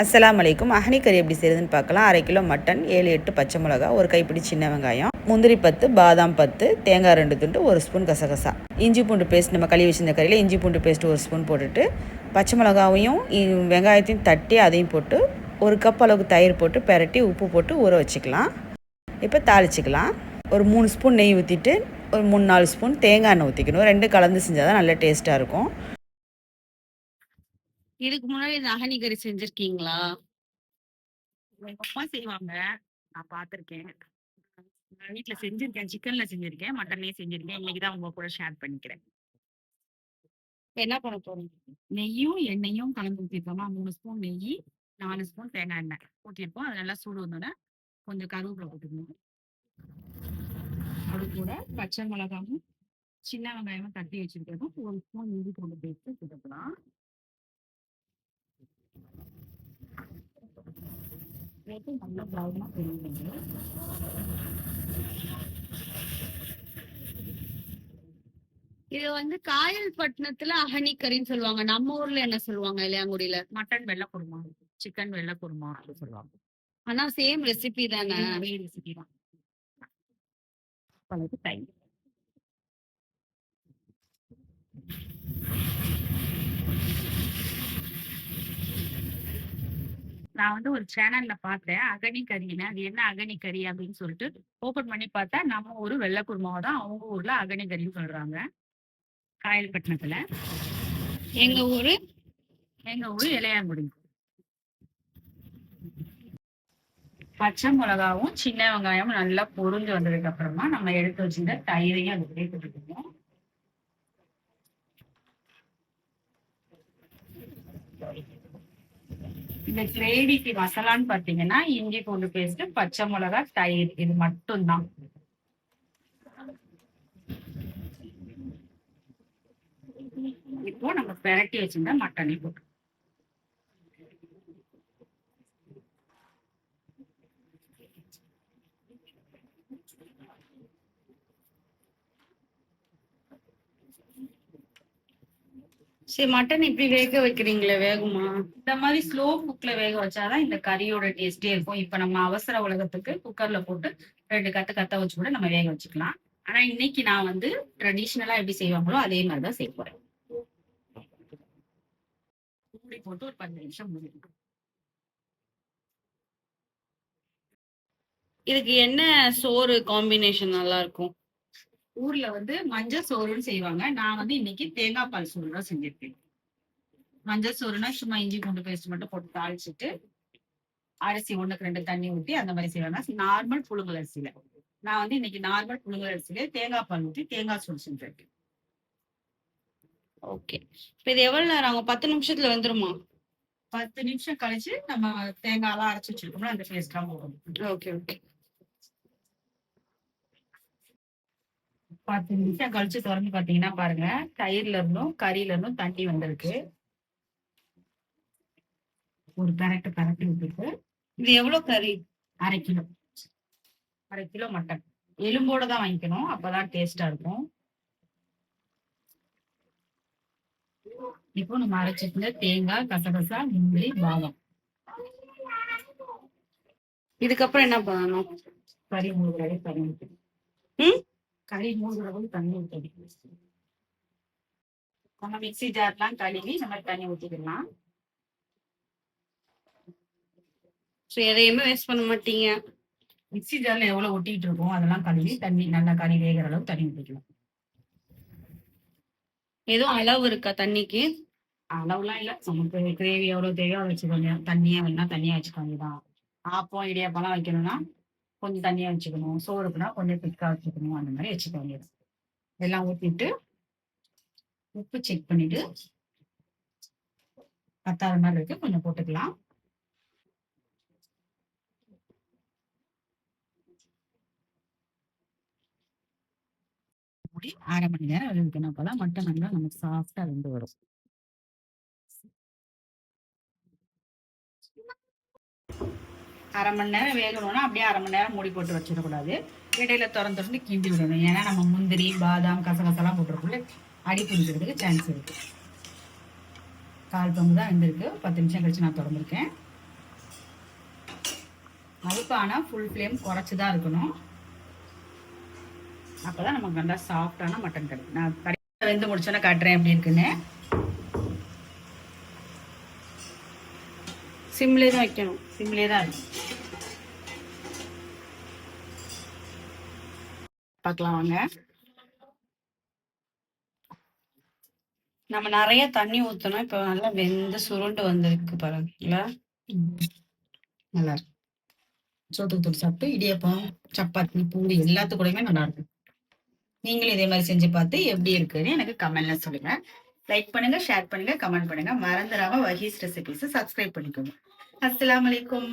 அஸ்லாம் அலைக்கும் அஹனி கறி எப்படி செய்யுதுன்னு பார்க்கலாம். அரை கிலோ மட்டன் ஏழு எட்டு பச்சை மிளகா ஒரு கைப்பிடி சின்ன வெங்காயம் முந்திரி பத்து பாதாம் பத்து தேங்காய் ரெண்டு துண்டு ஒரு ஸ்பூன் கசகசா. இஞ்சி பூண்டு பேஸ்ட் நம்ம கழுவி வச்சிருந்த கறியில் இஞ்சி பூண்டு பேஸ்ட் ஒரு ஸ்பூன் போட்டுட்டு பச்சை மிளகாவையும் வெங்காயத்தையும் தட்டி அதையும் போட்டு ஒரு கப் அளவுக்கு தயிர் போட்டு பெரட்டி உப்பு போட்டு ஊற வச்சுக்கலாம். இப்போ தாளிச்சிக்கலாம். ஒரு மூணு ஸ்பூன் நெய் ஊற்றிட்டு ஒரு மூணு நாலு ஸ்பூன் தேங்காய் எண்ணெய் ஊற்றிக்கணும் ரெண்டு கலந்து செஞ்சால் தான் நல்ல டேஸ்ட்டாக இருக்கும். இதுக்கு முன்னாடி இந்த அகனி கறி செஞ்சிருக்கீங்களா? எங்க அம்மா செய்வாங்க. நான் பார்த்திருக்கேன் நான் வீட்ல செஞ்சிருக்கேன். சிக்கன்ல செஞ்சிருக்கேன். மட்டன்லயும் செஞ்சிருக்கேன். இன்னைக்கு தான் உங்க கூட ஷேர் பண்ணிக்கிறேன். என்ன பண்ண போறீங்க? நெய்யும் எண்ணெயும் கலந்து ஊற்றிருக்கோமா மூணு ஸ்பூன் நெய் நாலு ஸ்பூன் தேங்காய் எண்ணெய் ஊற்றிருப்போம் அது நல்லா சூடு வந்தோடனே கொஞ்சம் கருவேப்பிலை போட்டுக்கணும் அது கூட பச்சை மிளகாவும் சின்ன வெங்காயமும் தட்டி வச்சிருக்கிறதும் ஒரு ஸ்பூன் இஞ்சி பூண்டு பேஸ்ட் போட்டுக்கலாம். போட்டு நல்லா ப்ரௌனா தெரியுது இது வந்து காயல் பட்டணத்துல அகனி கறின்னு சொல்லுவாங்க. நம்ம ஊர்ல என்ன சொல்லுவாங்க இல்லையாங்குடியில மட்டன் வெள்ளை குருமா சிக்கன் வெள்ளை குருமா அப்படின்னு சொல்லுவாங்க. ஆனா சேம் ரெசிபி தானே? ரெசிபி தான். தயிர். நான் வந்து ஒரு சேனல்ல பார்த்தேன் அகனி கறின்னு அது என்ன அகனி கறி அப்படின்னு சொல்லிட்டு ஓபன் பண்ணி பார்த்தா நம்ம ஊரு வெள்ளக்குருமாவை தான் அவங்க ஊர்ல அகனி கறின்னு சொல்றாங்க. காயல்பட்டினத்துல. எங்க ஊரு? எங்க ஊரு இளையாங்குடி. பச்சை மிளகாவும் சின்ன வெங்காயமும் நல்லா பொருந்து வந்ததுக்கு அப்புறமா நம்ம எடுத்து வச்சிருந்த தயிரையும் அது கூட போட்டுக்கணும். இந்த கிரேவிக்கு மசாலான்னு பாத்தீங்கன்னா இஞ்சி பூண்டு பேஸ்ட் பச்சை மிளகா தயிர். இது மட்டும்தான். இப்போ நம்ம பெரட்டி வச்சிருந்தா மட்டனை போட்டு சரி மட்டன் இப்படி வேக வைக்கிறீங்களே வேகுமா? இந்த மாதிரி ஸ்லோ குக்ல வேக வச்சாதான் இந்த கறியோட டேஸ்டே இருக்கும். இப்ப நம்ம அவசர உலகத்துக்கு குக்கர்ல போட்டு ரெண்டு கத்து கத்த வச்சு கூட நம்ம வேக வச்சுக்கலாம். ஆனா இன்னைக்கு நான் வந்து ட்ரெடிஷ்னலா எப்படி செய்வாங்களோ அதே மாதிரிதான் செய்ய போறேன். மூடி போட்டு ஒரு பத்து நிமிஷம் மூடி இதுக்கு என்ன சோறு காம்பினேஷன் நல்லா இருக்கும்? ஊர்ல வந்து மஞ்சள் சோறுன்னு செய்வாங்க. நான் வந்து இன்னைக்கு தேங்காய் பால் சோறு தான் செஞ்சிருக்கேன். மஞ்சள் சோறுனா சும்மா இஞ்சி பூண்டு பேஸ்ட் மட்டும் போட்டு தாளிச்சிட்டு அரிசி ஒண்ணுக்கு ரெண்டு தண்ணி ஊத்தி அந்த மாதிரி செய்வாங்க நார்மல் புழுங்கல் அரிசியில. நான் வந்து இன்னைக்கு நார்மல் புழுங்கல் அரிசியில தேங்காய் பால் ஊத்தி தேங்காய் சோறு செஞ்சிருக்கேன். ஓகே. இப்ப இது எவ்வளவு நேரம் ஆகும்? பத்து நிமிஷத்துல வந்துருமா? பத்து நிமிஷம் கழிச்சு நம்ம தேங்காய் எல்லாம் அரைச்சு வச்சிருக்கோம்ல அந்த பேஸ்ட் எல்லாம் போடணும் ஓகே ஓகே. பத்து நிமிஷம் கழிச்சு திறந்து பாத்தீங்கன்னா பாருங்க தயிர்ல இருந்தும் கறியில இருந்தும் தண்ணி வந்திருக்கு. ஒரு பெரட்டு பெரட்டி விட்டுட்டு இது எவ்வளவு கறி? அரை கிலோ. அரை கிலோ மட்டன். எலும்போட தான் வாங்கிக்கணும் அப்பதான் டேஸ்டா இருக்கும். இப்போ நம்ம அரைச்சிருந்த தேங்காய் கசகசா முந்திரி பாதம். இதுக்கப்புறம் என்ன பண்ணணும்? கறி மூணு கறி பண்ணி ம்? கறி மூணு தடவை தண்ணி ஊற்றணும் நம்ம மிக்ஸி ஜார்லாம் கழுவி மாதிரி தண்ணி ஊற்றிக்கலாம் ஸோ எதையுமே வேஸ்ட் பண்ண மாட்டீங்க. மிக்ஸி ஜார்ல எவ்வளவு ஒட்டிட்டு இருக்கோம் அதெல்லாம் கழுவி தண்ணி நல்லா கறி வேகிற அளவு தண்ணி ஊற்றிக்கலாம் எதுவும் அளவு இருக்கா தண்ணிக்கு? அளவுலாம் இல்ல. நமக்கு கிரேவி எவ்வளவு தேவையோ அதை வச்சுக்கோங்க. தண்ணியா வேணா தண்ணியா வச்சுக்கோங்க தான் ஆப்பம் இடியாப்பம்லாம் வைக்கணும்னா கொஞ்சம் தண்ணியாக வச்சுக்கணும் சோறுக்குனா கொஞ்சம் திக்கா வச்சுக்கணும் அந்த மாதிரி வச்சுக்கோங்க எல்லாம் ஊற்றிட்டு உப்பு செக் பண்ணிட்டு பத்தாத மாதிரி இருக்கு கொஞ்சம் போட்டுக்கலாம். மூடி அரை மணி நேரம் வேகணும் அப்பதான் மட்டன் நல்லா நமக்கு சாஃப்டா வெந்து வரும். அரை மணி நேரம் வேகணும்னா அப்படியே அரை மணி நேரம் மூடி போட்டு வச்சிடக்கூடாது. இடையில திறந்து திறந்து கிண்டி விடணும். ஏன்னா நம்ம முந்திரி பாதாம் கசகசெல்லாம் போட்டுருக்குள்ளே அடி பிடிக்கிறதுக்கு சான்ஸ் இருக்கு. கால் பங்கு தான் இருந்திருக்கு பத்து நிமிஷம் கழிச்சு நான் திறந்துருக்கேன். அதுக்கான ஃபுல் ஃப்ளேம் குறைச்சி தான் இருக்கணும். அப்போ தான் நமக்கு நல்லா சாஃப்டான மட்டன் கிடைக்கும் நான் கடையில் வெந்து முடிச்சோன்னே காட்டுறேன் எப்படி இருக்குன்னு. சிம்லே தான் வைக்கணும். சிம்லே தான் இருக்கும் பார்க்கலாம் வாங்க. நம்ம நிறைய தண்ணி ஊத்தணும் இப்ப நல்லா வெந்து சுருண்டு வந்திருக்கு பாருங்களா. நல்லா இருக்கும் சோத்துக்கு தூள் சாப்பிட்டு இடியப்பம் சப்பாத்தி பூரி எல்லாத்துக்கூடயுமே நல்லா இருக்கும் நீங்களும் இதே மாதிரி செஞ்சு பார்த்து எப்படி இருக்குன்னு எனக்கு கமெண்ட்ல சொல்லுங்க. லைக் பண்ணுங்க ஷேர் பண்ணுங்க கமெண்ட் பண்ணுங்க. மறந்துடாம வஹீஸ் ரெசிபிஸ் சப்ஸ்கிரைப் பண்ணிக்கோங்க. அஸ்லாம் அலைக்கும்